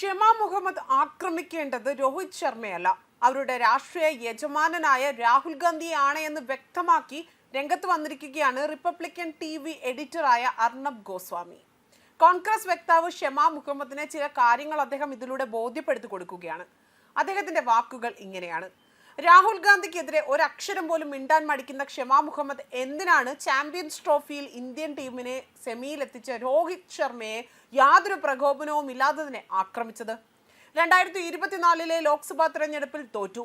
ഷെമ മുഹമ്മദ് ആക്രമിക്കേണ്ടത് രോഹിത് ശർമ്മയല്ല. അവരുടെ രാഷ്ട്രീയ യജമാനനായ രാഹുൽ ഗാന്ധിയാണ് എന്ന് വ്യക്തമാക്കി രംഗത്ത് വന്നിരിക്കുകയാണ് റിപ്പബ്ലിക്കൻ ടി വി എഡിറ്ററായ അർണബ് ഗോസ്വാമി. കോൺഗ്രസ് വക്താവ് ഷെമ മുഹമ്മദിനെ ചില കാര്യങ്ങൾ അദ്ദേഹം ഇതിലൂടെ ബോധ്യപ്പെടുത്തി കൊടുക്കുകയാണ്. അദ്ദേഹത്തിന്റെ വാക്കുകൾ ഇങ്ങനെയാണ്. രാഹുൽ ഗാന്ധിക്കെതിരെ ഒരക്ഷരം പോലും മിണ്ടാൻ മടിക്കുന്ന ക്ഷമാ മുഹമ്മദ് എന്തിനാണ് ചാമ്പ്യൻസ് ട്രോഫിയിൽ ഇന്ത്യൻ ടീമിനെ സെമിയിലെത്തിച്ച രോഹിത് ശർമ്മയെ യാതൊരു പ്രകോപനവും ഇല്ലാത്തതിനെ ആക്രമിച്ചത്? രണ്ടായിരത്തി ഇരുപത്തിനാലിലെ ലോക്സഭാ തെരഞ്ഞെടുപ്പിൽ തോറ്റു.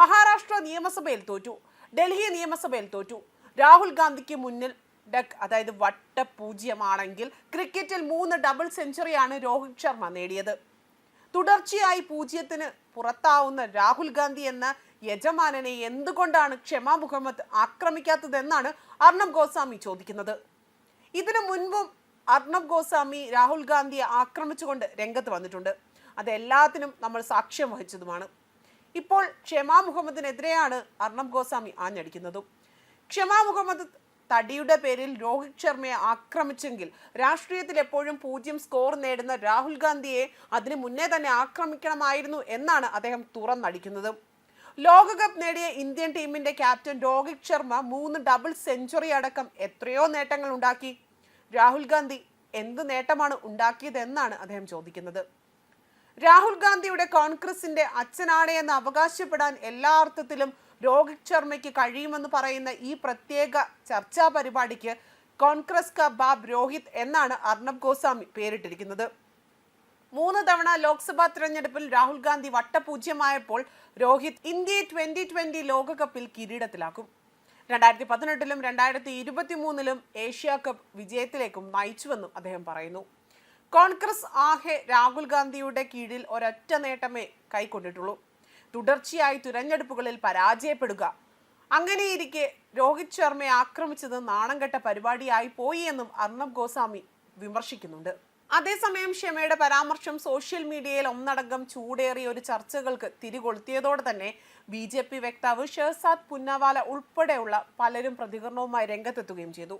മഹാരാഷ്ട്ര നിയമസഭയിൽ തോറ്റു. ഡൽഹി നിയമസഭയിൽ തോറ്റു. രാഹുൽ ഗാന്ധിക്ക് മുന്നിൽ ഡക് അതായത് വട്ട പൂജ്യമാണെങ്കിൽ ക്രിക്കറ്റിൽ മൂന്ന് ഡബിൾ സെഞ്ചുറിയാണ് രോഹിത് ശർമ്മ നേടിയത്. തുടർച്ചയായി പൂജ്യത്തിന് പുറത്താവുന്ന രാഹുൽ ഗാന്ധി എന്ന യജമാനനെ എന്തുകൊണ്ടാണ് ക്ഷമാ മുഹമ്മദ് ആക്രമിക്കാത്തതെന്നാണ് അർണബ് ഗോസ്വാമി ചോദിക്കുന്നത്. ഇതിനു മുൻപും അർണബ് ഗോസ്വാമി രാഹുൽ ഗാന്ധിയെ ആക്രമിച്ചുകൊണ്ട് രംഗത്ത് വന്നിട്ടുണ്ട്. അതെല്ലാത്തിനും നമ്മൾ സാക്ഷ്യം വഹിച്ചതുമാണ്. ഇപ്പോൾ ക്ഷമാ മുഹമ്മദിനെതിരെയാണ് അർണബ് ഗോസ്വാമി ആഞ്ഞടിക്കുന്നതും. ക്ഷമാ മുഹമ്മദ് തടിയുടെ പേരിൽ രോഹിത് ശർമ്മയെ ആക്രമിച്ചെങ്കിൽ രാഷ്ട്രീയത്തിൽ എപ്പോഴും പൂജ്യം സ്കോർ നേടുന്ന രാഹുൽ ഗാന്ധിയെ അതിനു മുന്നേ തന്നെ ആക്രമിക്കണമായിരുന്നു എന്നാണ് അദ്ദേഹം തുറന്നടിക്കുന്നത്. ലോകകപ്പ് നേടിയ ഇന്ത്യൻ ടീമിന്റെ ക്യാപ്റ്റൻ രോഹിത് ശർമ്മ മൂന്ന് ഡബിൾ സെഞ്ചുറി അടക്കം എത്രയോ നേട്ടങ്ങൾ ഉണ്ടാക്കി. രാഹുൽ ഗാന്ധി എന്ത് നേട്ടമാണ് ഉണ്ടാക്കിയതെന്നാണ് അദ്ദേഹം ചോദിക്കുന്നത്. രാഹുൽ ഗാന്ധിയുടെ കോൺഗ്രസിന്റെ അച്ഛനാണ് എന്ന് അവകാശപ്പെടാൻ എല്ലാ അർത്ഥത്തിലും രോഹിത് ശർമ്മയ്ക്ക് കഴിയുമെന്ന് പറയുന്ന ഈ പ്രത്യേക ചർച്ചാ പരിപാടിക്ക് കോൺഗ്രസ് ക ബാബ് രോഹിത് എന്നാണ് അർണബ് ഗോസ്വാമി പേരിട്ടിരിക്കുന്നത്. മൂന്ന് തവണ ലോക്സഭാ തിരഞ്ഞെടുപ്പിൽ രാഹുൽ ഗാന്ധി വട്ടപൂജ്യമായപ്പോൾ രോഹിത് ഇന്ത്യയെ ട്വന്റി ട്വന്റി ലോകകപ്പിൽ കിരീടത്തിലാക്കും. രണ്ടായിരത്തി പതിനെട്ടിലും രണ്ടായിരത്തി ഇരുപത്തി മൂന്നിലും ഏഷ്യ കപ്പ് വിജയത്തിലേക്കും നയിച്ചുവെന്നും അദ്ദേഹം പറയുന്നു. കോൺഗ്രസ് ആകെ രാഹുൽ ഗാന്ധിയുടെ കീഴിൽ ഒരൊറ്റ നേട്ടമേ കൈക്കൊണ്ടിട്ടുള്ളൂ. തുടർച്ചയായി തിരഞ്ഞെടുപ്പുകളിൽ പരാജയപ്പെടുക. അങ്ങനെയിരിക്കെ രോഹിത് ശർമ്മയെ ആക്രമിച്ചത് നാണംകെട്ട പരിപാടിയായി പോയി എന്നും അർണബ് ഗോസ്വാമി വിമർശിക്കുന്നുണ്ട്. അതേസമയം ഷെമയുടെ പരാമർശം സോഷ്യൽ മീഡിയയിൽ ഒന്നടങ്കം ചൂടേറിയ ഒരു ചർച്ചകൾക്ക് തിരികൊളുത്തിയതോടെ തന്നെ ബി ജെ പി വക്താവ് ഷെഹസാദ് പുന്നവാല ഉൾപ്പെടെയുള്ള പലരും പ്രതികരണവുമായി രംഗത്തെത്തുകയും ചെയ്തു.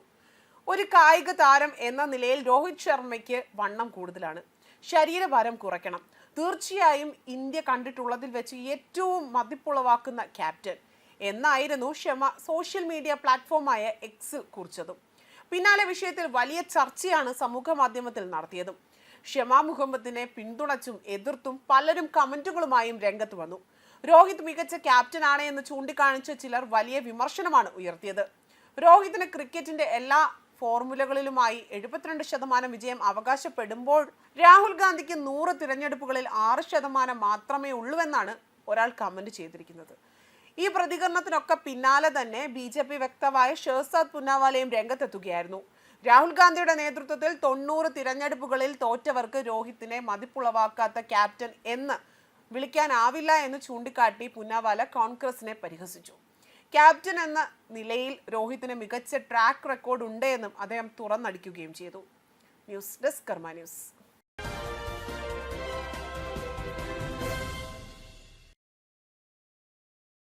ഒരു കായിക താരം എന്ന നിലയിൽ രോഹിത് ശർമ്മയ്ക്ക് വണ്ണം കൂടുതലാണ്. ശരീരഭാരം കുറയ്ക്കണം. തീർച്ചയായും ഇന്ത്യ കണ്ടിട്ടുള്ളതിൽ വെച്ച് ഏറ്റവും മതിപ്പുളവാക്കുന്ന ക്യാപ്റ്റൻ. എന്നായിരുന്നു ഷമ സോഷ്യൽ മീഡിയ പ്ലാറ്റ്ഫോമായ എക്സിൽ കുറിച്ചതും. പിന്നാലെ വിഷയത്തിൽ വലിയ ചർച്ചയാണ് സമൂഹ മാധ്യമത്തിൽ നടത്തിയതും. ഷമ മുഹമ്മദിനെ പിന്തുണച്ചും എതിർത്തും പലരും കമന്റുകളുമായും രംഗത്ത് വന്നു. രോഹിത് മികച്ച ക്യാപ്റ്റനാണ് എന്ന് ചൂണ്ടിക്കാണിച്ച് ചിലർ വലിയ വിമർശനമാണ് ഉയർത്തിയത്. രോഹിത്തിന് ക്രിക്കറ്റിന്റെ എല്ലാ ഫോർമുലകളിലുമായി എഴുപത്തിരണ്ട് ശതമാനം വിജയം അവകാശപ്പെടുമ്പോൾ രാഹുൽ ഗാന്ധിക്ക് നൂറ് തിരഞ്ഞെടുപ്പുകളിൽ ആറ് ശതമാനം മാത്രമേ ഉള്ളൂവെന്നാണ് ഒരാൾ കമന്റ് ചെയ്തിരിക്കുന്നത്. ഈ പ്രതികരണത്തിനൊക്കെ പിന്നാലെ തന്നെ ബി ജെ പി വ്യക്തമായ ഷേർസാദ് പുന്നാവാലയും രംഗത്തെത്തുകയായിരുന്നു. രാഹുൽ ഗാന്ധിയുടെ നേതൃത്വത്തിൽ തൊണ്ണൂറ് തിരഞ്ഞെടുപ്പുകളിൽ തോറ്റവർക്ക് രോഹിത്തിനെ മതിപ്പുളവാക്കാത്ത ക്യാപ്റ്റൻ എന്ന് വിളിക്കാനാവില്ല എന്ന് ചൂണ്ടിക്കാട്ടി പുന്നാവാല കോൺഗ്രസിനെ പരിഹസിച്ചു. ക്യാപ്റ്റൻ എന്ന നിലയിൽ രോഹിത്തിന് മികച്ച ട്രാക്ക് റെക്കോർഡ് ഉണ്ട് എന്നും അദ്ദേഹം തുറന്നടിക്കുകയും ചെയ്തു. News desk Karma news.